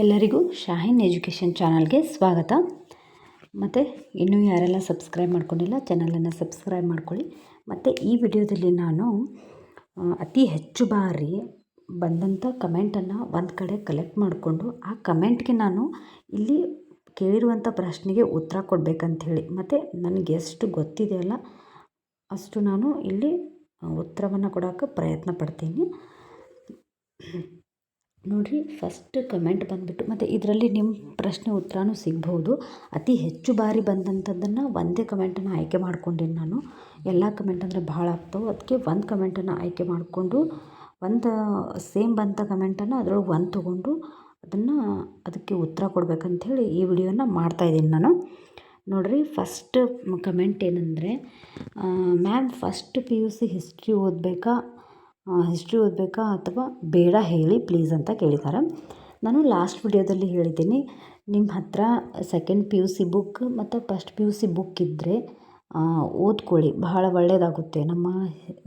ಎಲ್ಲರಿಗೂ ಶಾಹಿನ್ ಎಜುಕೇಷನ್ ಚಾನಲ್ಗೆ ಸ್ವಾಗತ. ಮತ್ತು ಇನ್ನೂ ಯಾರೆಲ್ಲ ಸಬ್ಸ್ಕ್ರೈಬ್ ಮಾಡ್ಕೊಂಡಿಲ್ಲ, ಚಾನಲನ್ನು ಸಬ್ಸ್ಕ್ರೈಬ್ ಮಾಡ್ಕೊಳ್ಳಿ. ಮತ್ತು ಈ ವಿಡಿಯೋದಲ್ಲಿ ನಾನು ಅತಿ ಹೆಚ್ಚು ಬಾರಿ ಬಂದಂಥ ಕಮೆಂಟನ್ನು ಒಂದು ಕಡೆ ಕಲೆಕ್ಟ್ ಮಾಡಿಕೊಂಡು, ಆ ಕಮೆಂಟ್ಗೆ ನಾನು ಇಲ್ಲಿ ಕೇಳಿರುವಂಥ ಪ್ರಶ್ನೆಗೆ ಉತ್ತರ ಕೊಡಬೇಕಂಥೇಳಿ ಮತ್ತು ನನಗೆ ಎಷ್ಟು ಗೊತ್ತಿದೆಯಲ್ಲ ಅಷ್ಟು ನಾನು ಇಲ್ಲಿ ಉತ್ತರವನ್ನು ಕೊಡೋಕೆ ಪ್ರಯತ್ನ ಪಡ್ತೀನಿ. ನೋಡಿರಿ ಫಸ್ಟ್ ಕಮೆಂಟ್ ಬಂದುಬಿಟ್ಟು, ಮತ್ತು ಇದರಲ್ಲಿ ನಿಮ್ಮ ಪ್ರಶ್ನೆ ಉತ್ತರನೂ ಸಿಗ್ಬೋದು ಅತಿ ಹೆಚ್ಚು ಬಾರಿ ಬಂದಂಥದ್ದನ್ನು ಒಂದೇ ಕಮೆಂಟನ್ನು ಆಯ್ಕೆ ಮಾಡ್ಕೊಂಡೀನಿ ನಾನು. ಎಲ್ಲ ಕಮೆಂಟ್ ಅಂದರೆ ಭಾಳ ಆಗ್ತವೆ. ಅದಕ್ಕೆ ಒಂದು ಕಮೆಂಟನ್ನು ಆಯ್ಕೆ ಮಾಡಿಕೊಂಡು, ಒಂದು ಸೇಮ್ ಬಂತ ಕಮೆಂಟನ್ನು ಅದರೊಳಗೆ ಒಂದು ತೊಗೊಂಡು ಅದನ್ನು ಅದಕ್ಕೆ ಉತ್ತರ ಕೊಡಬೇಕಂಥೇಳಿ ಈ ವಿಡಿಯೋನ ಮಾಡ್ತಾಯಿದ್ದೀನಿ ನಾನು. ನೋಡಿರಿ ಫಸ್ಟ್ ಕಮೆಂಟ್ ಏನಂದರೆ ma'am first P U C history ಓದಬೇಕಾ? History ಓದಬೇಕಾ ಅಥವಾ ಬೇಡ ಹೇಳಿ ಪ್ಲೀಸ್ ಅಂತ ಕೇಳಿದ್ದಾರೆ. ನಾನು ಲಾಸ್ಟ್ ವಿಡಿಯೋದಲ್ಲಿ ಹೇಳಿದ್ದೀನಿ ನಿಮ್ಮ ಹತ್ತಿರ second P U C book ಮತ್ತು first P U C book ಇದ್ದರೆ ಓದ್ಕೊಳ್ಳಿ. ಬಹಳ ಒಳ್ಳೆಯದಾಗುತ್ತೆ ನಮ್ಮ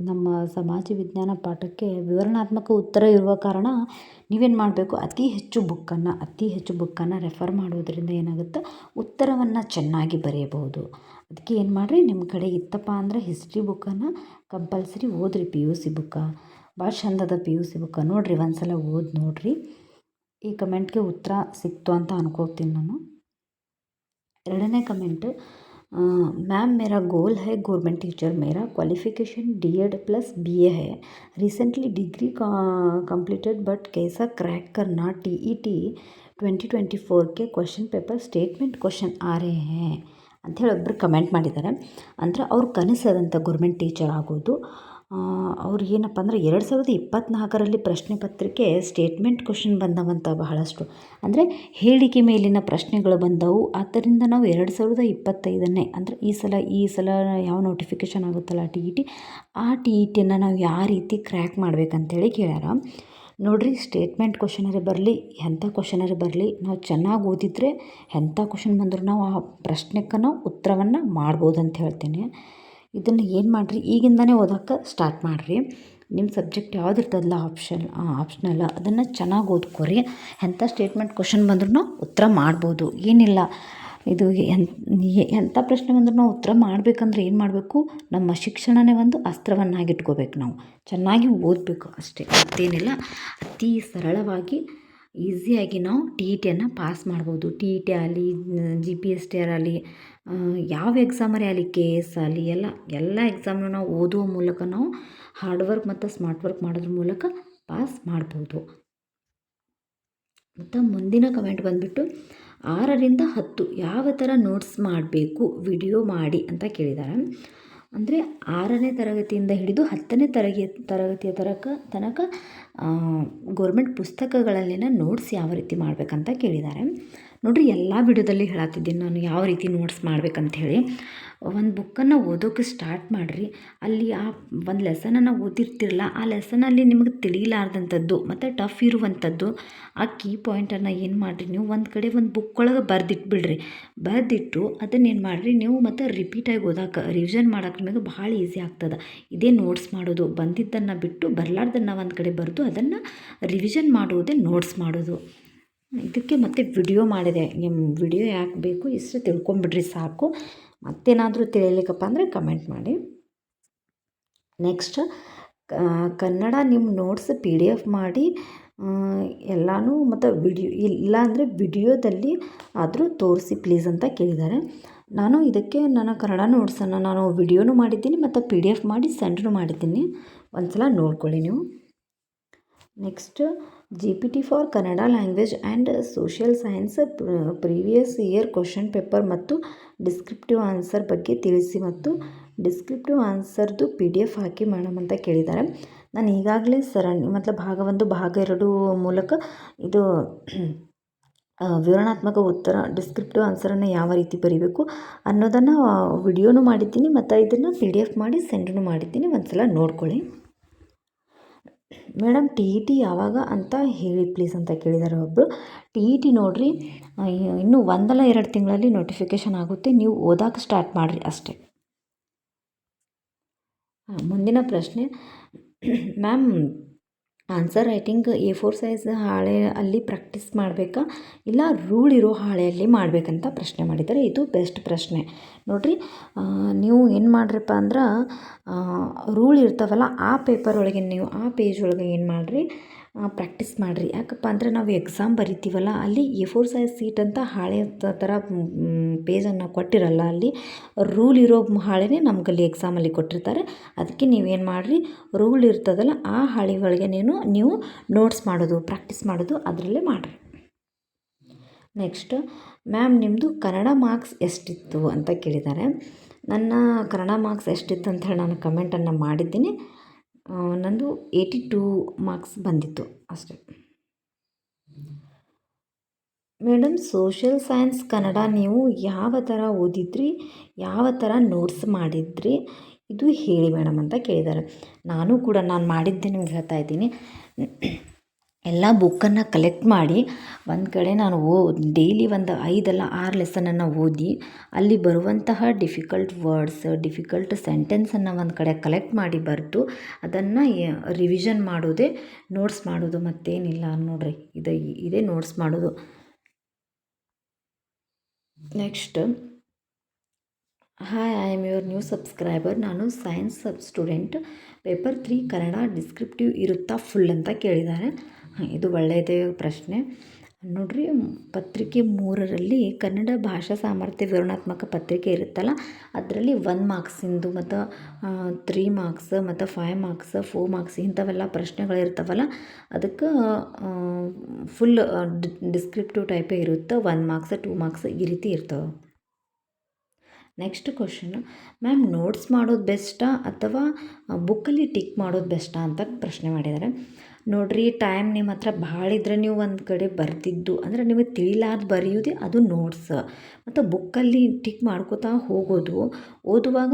ನಮ್ಮ ಸಮಾಜ ವಿಜ್ಞಾನ ಪಾಠಕ್ಕೆ ವಿವರಣಾತ್ಮಕ ಉತ್ತರ ಇರುವ ಕಾರಣ ನೀವೇನು ಮಾಡಬೇಕು? ಅತಿ ಹೆಚ್ಚು ಬುಕ್ಕನ್ನು ಅತಿ ಹೆಚ್ಚು ಬುಕ್ಕನ್ನು ರೆಫರ್ ಮಾಡೋದರಿಂದ ಏನಾಗುತ್ತೆ? ಉತ್ತರವನ್ನು ಚೆನ್ನಾಗಿ ಬರೆಯಬಹುದು. ಅದಕ್ಕೆ ಏನು ಮಾಡಿರಿ ನಿಮ್ಮ ಕಡೆ ಇತ್ತಪ್ಪ ಅಂದರೆ ಹಿಸ್ಟ್ರಿ ಬುಕ್ಕನ್ನು ಕಂಪಲ್ಸರಿ ಓದಿರಿ ಪಿ ಯು ಸಿ ಬುಕ್ಕ ಭಾಳ ಚಂದ ಅದ ಪಿ ಯು ಸಿ ಬುಕ್ಕ ನೋಡಿರಿ ಒಂದು ಸಲ ಓದಿ ನೋಡಿರಿ ಈ ಕಮೆಂಟ್ಗೆ ಉತ್ತರ ಸಿಕ್ತು ಅಂತ ಅನ್ಕೋತೀನಿ ನಾನು ಎರಡನೇ ಕಮೆಂಟ್ मैम मेरा गोल है गवर्नमेंट टीचर मेरा qualification D Ed plus B A है रिसेंटली डिग्री कंप्लीटेड बट कैसा क्रैक करना T E T twenty twenty ಫೋರ್ಗೆ question paper statement question ಆ ರೇ ಹೇ ಅಂಥೇಳಿ ಒಬ್ಬರು ಕಮೆಂಟ್ ಮಾಡಿದ್ದಾರೆ. ಅಂದ್ರೆ ಅವ್ರ ಕನಸದಂಥ ಗೌರ್ಮೆಂಟ್ ಟೀಚರ್ ಆಗೋದು. ಅವ್ರು ಏನಪ್ಪ ಅಂದರೆ ಎರಡು ಸಾವಿರದ ಇಪ್ಪತ್ತ್ನಾಲ್ಕರಲ್ಲಿ ಪ್ರಶ್ನೆ ಪತ್ರಿಕೆ ಸ್ಟೇಟ್ಮೆಂಟ್ ಕ್ವಶನ್ ಬಂದವಂತ ಬಹಳಷ್ಟು. ಅಂದರೆ ಹೇಳಿಕೆ ಮೇಲಿನ ಪ್ರಶ್ನೆಗಳು ಬಂದವು. ಆದ್ದರಿಂದ ನಾವು ಎರಡು ಸಾವಿರದ ಇಪ್ಪತ್ತೈದನ್ನೇ, ಅಂದರೆ ಈ ಸಲ ಈ ಸಲ ಯಾವ ನೋಟಿಫಿಕೇಷನ್ ಆಗುತ್ತಲ್ಲ ಟಿ ಇ ಟಿ ಆ ಟಿ ಇ ಟಿಯನ್ನು ನಾವು ಯಾವ ರೀತಿ ಕ್ರ್ಯಾಕ್ ಮಾಡ್ಬೇಕಂತೇಳಿ ಕೇಳ್ಯಾರ. ನೋಡಿರಿ ಸ್ಟೇಟ್ಮೆಂಟ್ ಕ್ವಶನರೇ ಬರಲಿ ಎಂಥ ಕ್ವಶನರೇ ಬರಲಿ, ನಾವು ಚೆನ್ನಾಗಿ ಓದಿದರೆ ಎಂಥ ಕ್ವಶನ್ ಬಂದರೂ ನಾವು ಆ ಪ್ರಶ್ನೆಗೆ ನಾವು ಉತ್ತರವನ್ನು ಮಾಡ್ಬೋದು ಅಂತ ಹೇಳ್ತೀನಿ. ಇದನ್ನು ಏನು ಮಾಡಿರಿ, ಈಗಿಂದನೇ ಓದೋಕ್ಕೆ ಸ್ಟಾರ್ಟ್ ಮಾಡಿರಿ. ನಿಮ್ಮ ಸಬ್ಜೆಕ್ಟ್ ಯಾವ್ದು ಇರ್ತದಲ್ಲ ಆಪ್ಷನ್ ಆಪ್ಷನಲ್ಲ ಅದನ್ನು ಚೆನ್ನಾಗಿ ಓದ್ಕೊರಿ. ಎಂಥ ಸ್ಟೇಟ್ಮೆಂಟ್ ಕ್ವಶನ್ ಬಂದ್ರೂ ಉತ್ತರ ಮಾಡ್ಬೋದು. ಏನಿಲ್ಲ ಇದು ಎಂಥ ಪ್ರಶ್ನೆ ಬಂದರೂ ನಾವು ಉತ್ತರ ಮಾಡಬೇಕಂದ್ರೆ ಏನು ಮಾಡಬೇಕು? ನಮ್ಮ ಶಿಕ್ಷಣನೇ ಒಂದು ಅಸ್ತ್ರವನ್ನಾಗಿಟ್ಕೋಬೇಕು ನಾವು. ಚೆನ್ನಾಗಿ ಓದಬೇಕು ಅಷ್ಟೇ. ಮತ್ತೇನಿಲ್ಲ? ಅತಿ ಸರಳವಾಗಿ ಈಸಿಯಾಗಿ ನಾವು ಟಿ ಇ ಟಿಯನ್ನು ಪಾಸ್ ಮಾಡ್ಬೋದು. ಟಿ ಇ ಟಿ ಆಗಲಿ, G P S T R ಆಗಲಿ ಯಾವ ಎಕ್ಸಾಮರೇ ಆಗಲಿ, ಕೆ ಎಸ್ ಆಗಲಿ, ಎಲ್ಲ ಎಲ್ಲ ಎಕ್ಸಾಮ್ನ ನಾವು ಓದುವ ಮೂಲಕ ನಾವು ಹಾರ್ಡ್ ವರ್ಕ್ ಮತ್ತು ಸ್ಮಾರ್ಟ್ ವರ್ಕ್ ಮಾಡೋದ್ರ ಮೂಲಕ ಪಾಸ್ ಮಾಡ್ಬೋದು. ಮತ್ತು ಮುಂದಿನ ಕಮೆಂಟ್ ಬಂದುಬಿಟ್ಟು ಆರರಿಂದ ಹತ್ತು ಯಾವ ಥರ ನೋಟ್ಸ್ ಮಾಡಬೇಕು ವಿಡಿಯೋ ಮಾಡಿ ಅಂತ ಕೇಳಿದ್ದಾರೆ ಅಂದರೆ ಆರನೇ ತರಗತಿಯಿಂದ ಹಿಡಿದು ಹತ್ತನೇ ತರಗ, ತರಗತಿಯ ತನಕ ತನಕ ಗೌರ್ಮೆಂಟ್ ಪುಸ್ತಕಗಳಲ್ಲಿನ ನೋಟ್ಸ್ ಯಾವ ರೀತಿ ಮಾಡಬೇಕಂತ ಕೇಳಿದ್ದಾರೆ ನೋಡಿರಿ, ಎಲ್ಲ ವಿಡಿಯೋದಲ್ಲಿ ಹೇಳತ್ತಿದ್ದೀನಿ ನಾನು ಯಾವ ರೀತಿ ನೋಟ್ಸ್ ಮಾಡ್ಬೇಕಂತ ಹೇಳಿ. ಒಂದು ಬುಕ್ಕನ್ನು ಓದೋಕೆ ಸ್ಟಾರ್ಟ್ ಮಾಡಿರಿ. ಅಲ್ಲಿ ಆ ಒಂದು ಲೆಸನನ್ನು ಓದಿರ್ತಿರಲ್ಲ ಆ ಲೆಸನಲ್ಲಿ ನಿಮಗೆ ತಿಳಿಲಾರ್ದಂಥದ್ದು, ಮತ್ತು ಟಫ್ ಇರುವಂಥದ್ದು, ಆ ಕೀ ಪಾಯಿಂಟನ್ನು ಏನು ಮಾಡಿರಿ ನೀವು? ಒಂದು ಕಡೆ ಒಂದು ಬುಕ್ ಒಳಗೆ ಬರೆದಿಟ್ಬಿಡ್ರಿ. ಬರೆದಿಟ್ಟು ಅದನ್ನೇನು ಮಾಡಿರಿ ನೀವು ಮತ್ತು ರಿಪೀಟಾಗಿ ಓದಾಕ ರಿವಿಷನ್ ಮಾಡೋಕೆ ನಿಮಗೆ ಭಾಳ ಈಸಿ ಆಗ್ತದೆ. ಇದೇ ನೋಟ್ಸ್ ಮಾಡೋದು, ಬಂದಿದ್ದನ್ನು ಬಿಟ್ಟು ಬರಲಾರ್ದನ್ನು ಒಂದು ಕಡೆ ಬರೆದು ಅದನ್ನು ರಿವಿಷನ್ ಮಾಡುವುದೇ ನೋಟ್ಸ್ ಮಾಡೋದು. ಇದಕ್ಕೆ ಮತ್ತೆ ವಿಡಿಯೋ ಮಾಡಿದೆ. ನಿಮ್ಮ ವಿಡಿಯೋ ಯಾಕೆ ಬೇಕು ಇಷ್ಟು ತಿಳ್ಕೊಂಬಿಡ್ರಿ ಸಾಕು. ಮತ್ತೇನಾದರೂ ತಿಳಿಯಲಿಕ್ಕಪ್ಪ ಅಂದರೆ ಕಮೆಂಟ್ ಮಾಡಿ. ನೆಕ್ಸ್ಟ್ ಕನ್ನಡ ನಿಮ್ಮ ನೋಟ್ಸ್ ಪಿ ಡಿ ಎಫ್ ಮಾಡಿ ಎಲ್ಲನೂ ಮತ್ತು ವಿಡಿಯೋ ಇಲ್ಲ ಅಂದರೆ ವಿಡಿಯೋದಲ್ಲಿ ಆದರೂ ತೋರಿಸಿ ಪ್ಲೀಸ್ ಅಂತ ಕೇಳಿದ್ದಾರೆ. ನಾನು ಇದಕ್ಕೆ ನನ್ನ ಕನ್ನಡ ನೋಟ್ಸನ್ನು ನಾನು ವಿಡಿಯೋನೂ ಮಾಡಿದ್ದೀನಿ ಮತ್ತು ಪಿ ಡಿ ಎಫ್ ಮಾಡಿ ಸೆಂಡ್ನು ಮಾಡಿದ್ದೀನಿ. ಒಂದು ಸಲ ನೋಡ್ಕೊಳ್ಳಿ ನೀವು. Next G P T for Kannada language and social science previous year question paper ಮತ್ತು ಡಿಸ್ಕ್ರಿಪ್ಟಿವ್ ಆನ್ಸರ್ ಬಗ್ಗೆ ತಿಳಿಸಿ ಮತ್ತು ಡಿಸ್ಕ್ರಿಪ್ಟಿವ್ ಆನ್ಸರ್ದು ಪಿ ಡಿ ಎಫ್ ಹಾಕಿ ಮೇಡಮ್ ಅಂತ ಕೇಳಿದ್ದಾರೆ. ನಾನು ಈಗಾಗಲೇ ಸರಣಿ ಮತ್ತು ಭಾಗ ಒಂದು, ಭಾಗ ಎರಡು ಮೂಲಕ ಇದು ವಿವರಣಾತ್ಮಕ ಉತ್ತರ ಡಿಸ್ಕ್ರಿಪ್ಟಿವ್ ಆನ್ಸರನ್ನು ಯಾವ ರೀತಿ ಬರೀಬೇಕು ಅನ್ನೋದನ್ನು ವಿಡಿಯೋನು ಮಾಡಿದ್ದೀನಿ ಮತ್ತು ಇದನ್ನು ಪಿ ಡಿ ಎಫ್ ಮಾಡಿ ಸೆಂಡನ್ನು ಮಾಡಿದ್ದೀನಿ. ಒಂದು ಸಲ ನೋಡ್ಕೊಳ್ಳಿ. ಮೇಡಮ್ ಟಿ ಇ ಟಿ ಯಾವಾಗ ಅಂತ ಹೇಳಿ ಪ್ಲೀಸ್ ಅಂತ ಕೇಳಿದ್ದಾರೆ ಒಬ್ಬರು ಟಿ ಇ ಟಿ ನೋಡಿರಿ ಇನ್ನೂ ಒಂದಲ್ಲ ಎರಡು ತಿಂಗಳಲ್ಲಿ ನೋಟಿಫಿಕೇಶನ್ ಆಗುತ್ತೆ. ನೀವು ಓದೋಕೆ ಸ್ಟಾರ್ಟ್ ಮಾಡಿರಿ ಅಷ್ಟೇ. ಮುಂದಿನ ಪ್ರಶ್ನೆ. Ma'am answer writing A four size ಹಾಳೆ ಅಲ್ಲಿ ಪ್ರಾಕ್ಟೀಸ್ ಮಾಡಬೇಕಾ? ಇಲ್ಲ ರೂಲ್ ಇರೋ ಹಾಳೆಯಲ್ಲಿ ಮಾಡಬೇಕಂತ ಪ್ರಶ್ನೆ ಮಾಡಿದ್ದಾರೆ. ಇದು ಬೆಸ್ಟ್ ಪ್ರಶ್ನೆ. ನೋಡಿರಿ ನೀವು ಏನು ಮಾಡ್ರಪ್ಪ ಅಂದ್ರೆ ರೂಲ್ ಇರ್ತಾವಲ್ಲ, ಆ ಪೇಪರ್ ಒಳಗೆ ನೀವು, ಆ ಪೇಜ್ ಒಳಗೆ ಏನು ಮಾಡಿರಿ? ಪ್ರಾಕ್ಟೀಸ್ ಮಾಡಿರಿ. ಯಾಕಪ್ಪ ಅಂದರೆ ನಾವು ಎಕ್ಸಾಮ್ ಬರಿತೀವಲ್ಲ, ಅಲ್ಲಿ ಎ ಫೋರ್ ಸೈಜ್ ಸೀಟ್ ಅಂತ ಹಾಳೆ ಥರ ಪೇಜನ್ನು ಕೊಟ್ಟಿರಲ್ಲ, ಅಲ್ಲಿ ರೂಲ್ ಇರೋ ಹಾಳೆನೇ ನಮ್ಗೆ ಎಕ್ಸಾಮಲ್ಲಿ ಕೊಟ್ಟಿರ್ತಾರೆ. ಅದಕ್ಕೆ ನೀವೇನು ಮಾಡಿರಿ ರೂಲ್ ಇರ್ತದಲ್ಲ, ಆ ಹಾಳೆ ಒಳಗೆ ನೀನು, ನೀವು ನೋಟ್ಸ್ ಮಾಡೋದು ಪ್ರಾಕ್ಟೀಸ್ ಮಾಡೋದು, ಅದರಲ್ಲೇ ಮಾಡಿರಿ. ನೆಕ್ಸ್ಟ್ ಮ್ಯಾಮ್ ನಿಮ್ಮದು ಕನ್ನಡ ಮಾರ್ಕ್ಸ್ ಎಷ್ಟಿತ್ತು ಅಂತ ಕೇಳಿದ್ದಾರೆ. ನನ್ನ ಕನ್ನಡ ಮಾರ್ಕ್ಸ್ ಎಷ್ಟಿತ್ತು ಅಂತ ಹೇಳಿ ನಾನು ಕಮೆಂಟನ್ನು ಮಾಡಿದ್ದೀನಿ. ನಂದು ಏಯ್ಟಿ ಟೂ ಮಾರ್ಕ್ಸ್ ಬಂದಿತ್ತು ಅಷ್ಟೇ. ಮೇಡಮ್ ಸೋಷಿಯಲ್ ಸೈನ್ಸ್ ಕನ್ನಡ ನೀವು ಯಾವ ಥರ ಓದಿದ್ರಿ, ಯಾವ ಥರ ನೋಟ್ಸ್ ಮಾಡಿದ್ರಿ, ಇದು ಹೇಳಿ ಮೇಡಮ್ ಅಂತ ಕೇಳಿದ್ದಾರೆ. ನಾನು ಕೂಡ ನಾನು ಮಾಡಿದ್ದೆ ನಿಮ್ಗೆ ಹೇಳ್ತಾ ಇದ್ದೀನಿ. ಎಲ್ಲ ಬುಕ್ಕನ್ನು ಕಲೆಕ್ಟ್ ಮಾಡಿ ಒಂದು ಕಡೆ ನಾನು ಓ ಡೈಲಿ ಒಂದು ಐದಲ್ಲ ಆರು ಲೆಸನನ್ನು ಓದಿ ಅಲ್ಲಿ ಬರುವಂತಹ ಡಿಫಿಕಲ್ಟ್ ವರ್ಡ್ಸ್, ಡಿಫಿಕಲ್ಟ್ ಸೆಂಟೆನ್ಸನ್ನು ಒಂದು ಕಡೆ ಕಲೆಕ್ಟ್ ಮಾಡಿ ಬರೆದು ಅದನ್ನು ರಿವಿಷನ್ ಮಾಡೋದೇ, ನೋಟ್ಸ್ ಮಾಡೋದು ಮತ್ತೇನಿಲ್ಲ ನೋಡಿರಿ. ಇದು ಇದೇ ನೋಟ್ಸ್ ಮಾಡೋದು. Next hi I am your new subscriber ನಾನು science sub student paper three Kannada descriptive ಇರುತ್ತಾ ಫುಲ್ ಅಂತ ಕೇಳಿದ್ದಾರೆ. ಇದು ಒಳ್ಳೆಯದೇ ಪ್ರಶ್ನೆ. ನೋಡಿರಿ, ಪತ್ರಿಕೆ ಮೂರರಲ್ಲಿ ಕನ್ನಡ ಭಾಷಾ ಸಾಮರ್ಥ್ಯ ವಿವರಣಾತ್ಮಕ ಪತ್ರಿಕೆ ಇರುತ್ತಲ್ಲ, ಅದರಲ್ಲಿ ಒನ್ ಮಾರ್ಕ್ಸಿಂದು ಮತ್ತು ತ್ರೀ ಮಾರ್ಕ್ಸ್ ಮತ್ತು ಫೈವ್ ಮಾರ್ಕ್ಸ್ ಫೋರ್ ಮಾರ್ಕ್ಸ್ ಇಂಥವೆಲ್ಲ ಪ್ರಶ್ನೆಗಳಿರ್ತಾವಲ್ಲ ಅದಕ್ಕೆ ಫುಲ್ ಡಿಸ್ಕ್ರಿಪ್ಟಿವ್ ಟೈಪೇ ಇರುತ್ತೆ ಒನ್ ಮಾರ್ಕ್ಸ್ ಟೂ ಮಾರ್ಕ್ಸ್ ಈ ರೀತಿ ಇರ್ತವೆ. ನೆಕ್ಸ್ಟ್ ಕ್ವಶನ್ ಮ್ಯಾಮ್ ನೋಟ್ಸ್ ಮಾಡೋದು ಬೆಸ್ಟಾ ಅಥವಾ ಬುಕ್ಕಲ್ಲಿ ಟಿಕ್ ಮಾಡೋದು ಬೆಸ್ಟಾ ಅಂತ ಪ್ರಶ್ನೆ ಮಾಡಿದ್ದಾರೆ. ನೋಡಿರಿ ಟೈಮ್ ನಿಮ್ಮ ಹತ್ರ ಭಾಳ ಇದ್ರೆ ನೀವು ಒಂದು ಕಡೆ ಬರ್ತಿದ್ದು. ಅಂದರೆ ನಿಮಗೆ ತಿಳಿಲಾರ್ದು ಬರೆಯೋದೇ ಅದು ನೋಟ್ಸ್ ಮತ್ತು ಬುಕ್ಕಲ್ಲಿ ಟಿಕ್ ಮಾಡ್ಕೋತಾ ಹೋಗೋದು. ಓದುವಾಗ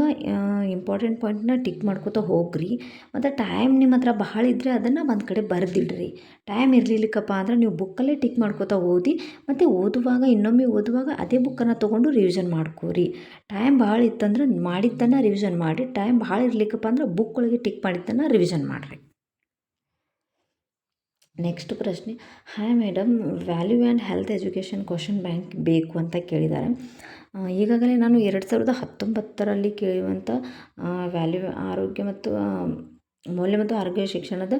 ಇಂಪಾರ್ಟೆಂಟ್ ಪಾಯಿಂಟ್ನ ಟಿಕ್ ಮಾಡ್ಕೋತಾ ಹೋಗ್ರಿ. ಮತ್ತು ಟೈಮ್ ನಿಮ್ಮ ಹತ್ರ ಭಾಳ ಇದ್ದರೆ ಅದನ್ನು ಒಂದು ಕಡೆ ಬರೆದಿಡ್ರಿ. ಟೈಮ್ ಇರಲಿಲ್ಲಕ್ಕಪ್ಪ ಅಂದ್ರೆ ನೀವು ಬುಕ್ಕಲ್ಲೇ ಟಿಕ್ ಮಾಡ್ಕೋತಾ ಓದಿ, ಮತ್ತು ಓದುವಾಗ, ಇನ್ನೊಮ್ಮೆ ಓದುವಾಗ ಅದೇ ಬುಕ್ಕನ್ನು ತೊಗೊಂಡು ರಿವಿಷನ್ ಮಾಡ್ಕೋರಿ. ಟೈಮ್ ಭಾಳ ಇತ್ತಂದ್ರೆ ಮಾಡಿದ್ದನ್ನು ರಿವಿಷನ್ ಮಾಡಿ ಟೈಮ್ ಭಾಳ ಇರಲಿಕ್ಕಪ್ಪ ಅಂದ್ರೆ ಬುಕ್ ಒಳಗೆ ಟಿಕ್ ಮಾಡಿದ್ದನ್ನು ರಿವಿಷನ್ ಮಾಡಿರಿ. ನೆಕ್ಸ್ಟ್ ಪ್ರಶ್ನೆ hi madam value and health education question bank ಬೇಕು ಅಂತ ಕೇಳಿದ್ದಾರೆ. ಈಗಾಗಲೇ ನಾನು ಎರಡು ಸಾವಿರದ ಹತ್ತೊಂಬತ್ತರಲ್ಲಿ ಕೇಳುವಂಥ ವ್ಯಾಲ್ಯೂ ಆರೋಗ್ಯ ಮತ್ತು ಮೌಲ್ಯ ಮತ್ತು ಆರೋಗ್ಯ ಶಿಕ್ಷಣದ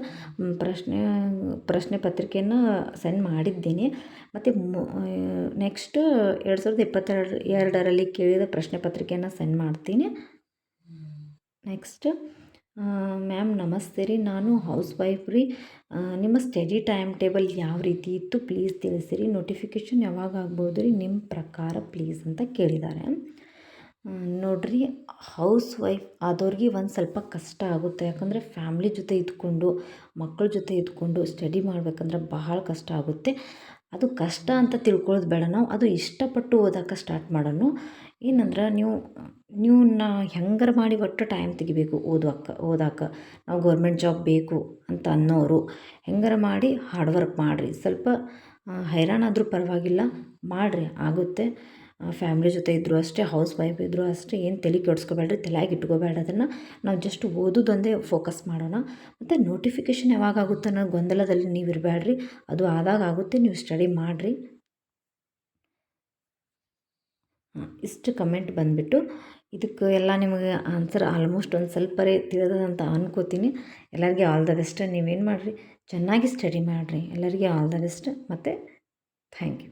ಪ್ರಶ್ನೆ ಪ್ರಶ್ನೆ ಪತ್ರಿಕೆಯನ್ನು ಸೆಂಡ್ ಮಾಡಿದ್ದೀನಿ. ಮತ್ತು ನೆಕ್ಸ್ಟ್ ಎರಡು ಸಾವಿರದ ಇಪ್ಪತ್ತೆರಡು, ಎರಡರಲ್ಲಿ ಕೇಳಿದ ಪ್ರಶ್ನೆ ಪತ್ರಿಕೆಯನ್ನು ಸೆಂಡ್ ಮಾಡ್ತೀನಿ. ನೆಕ್ಸ್ಟ್ ಮ್ಯಾಮ್ ನಮಸ್ತೆ ರೀ. ನಾನು ಹೌಸ್ ವೈಫ್ ರೀ ನಿಮ್ಮ ಸ್ಟಡಿ ಟೈಮ್ ಟೇಬಲ್ ಯಾವ ರೀತಿ ಇತ್ತು ಪ್ಲೀಸ್ ತಿಳಿಸಿರಿ ನೋಟಿಫಿಕೇಷನ್ ಯಾವಾಗ ಆಗ್ಬೋದು ರೀ? ನಿಮ್ಮ ಪ್ರಕಾರ ಪ್ಲೀಸ್ ಅಂತ ಕೇಳಿದ್ದಾರೆ. ನೋಡ್ರಿ ಹೌಸ್ ವೈಫ್ ಆದವ್ರಿಗೆ ಒಂದು ಸ್ವಲ್ಪ ಕಷ್ಟ ಆಗುತ್ತೆ. ಯಾಕಂದರೆ ಫ್ಯಾಮ್ಲಿ ಜೊತೆ ಇದ್ಕೊಂಡು ಮಕ್ಕಳ ಜೊತೆ ಇದ್ಕೊಂಡು ಸ್ಟಡಿ ಮಾಡಬೇಕಂದ್ರೆ ಬಹಳ ಕಷ್ಟ ಆಗುತ್ತೆ. ಅದು ಕಷ್ಟ ಅಂತ ತಿಳ್ಕೊಳ್ಳೋದು ಬೇಡ ನಾವು, ಅದು ಇಷ್ಟಪಟ್ಟು ಓದೋಕೆ ಸ್ಟಾರ್ಟ್ ಮಾಡೋಣ ಏನಂದ್ರೆ ನೀವು ನೀವು ನಾ ಹೆಂಗಾರ ಮಾಡಿ ಒಟ್ಟು ಟೈಮ್ ತೆಗಿಬೇಕು ಓದುವಕ್ಕೆ, ಓದಾಕ. ನಾವು ಗೌರ್ಮೆಂಟ್ ಜಾಬ್ ಬೇಕು ಅಂತ ಅನ್ನೋರು, ಹೆಂಗಾರ ಮಾಡಿ ಹಾರ್ಡ್ ವರ್ಕ್ ಮಾಡಿರಿ. ಸ್ವಲ್ಪ ಹೈರಾಣಾದರೂ ಪರವಾಗಿಲ್ಲ, ಮಾಡಿರಿ, ಆಗುತ್ತೆ. ಫ್ಯಾಮ್ಲಿ ಜೊತೆ ಇದ್ದರೂ ಅಷ್ಟೇ ಹೌಸ್ ವೈಫ್ ಇದ್ದರೂ ಅಷ್ಟೇ, ಏನು ತಲೆ ಕೆಡ್ಸ್ಕೊಬೇಡ್ರಿ, ತಲೆಯಾಗಿ ಇಟ್ಕೋಬೇಡ, ಅದನ್ನು ನಾವು ಜಸ್ಟ್ ಓದೋದೊಂದೇ ಫೋಕಸ್ ಮಾಡೋಣ. ಮತ್ತು ನೋಟಿಫಿಕೇಷನ್ ಯಾವಾಗ ಆಗುತ್ತೆ ಅನ್ನೋ ಗೊಂದಲದಲ್ಲಿ ನೀವು ಇರಬೇಡ್ರಿ ಅದು ಆದಾಗ ಆಗುತ್ತೆ, ನೀವು ಸ್ಟಡಿ ಮಾಡಿರಿ. ಇಷ್ಟು ಕಮೆಂಟ್ ಬಂದುಬಿಟ್ಟು ಇದಕ್ಕೆ ಎಲ್ಲ ನಿಮಗೆ ಆನ್ಸರ್ ಆಲ್ಮೋಸ್ಟ್ ಒಂದು ಸ್ವಲ್ಪರೇ ತಿಳಿದಂತ ಅನ್ಕೋತೀನಿ. ಎಲ್ಲರಿಗೆ ಆಲ್ ದ ಬೆಸ್ಟ್ ನೀವೇನು ಮಾಡಿರಿ, ಚೆನ್ನಾಗಿ ಸ್ಟಡಿ ಮಾಡಿರಿ. ಎಲ್ಲರಿಗೆ ಆಲ್ ದ ಬೆಸ್ಟ್ ಮತ್ತು ಥ್ಯಾಂಕ್ ಯು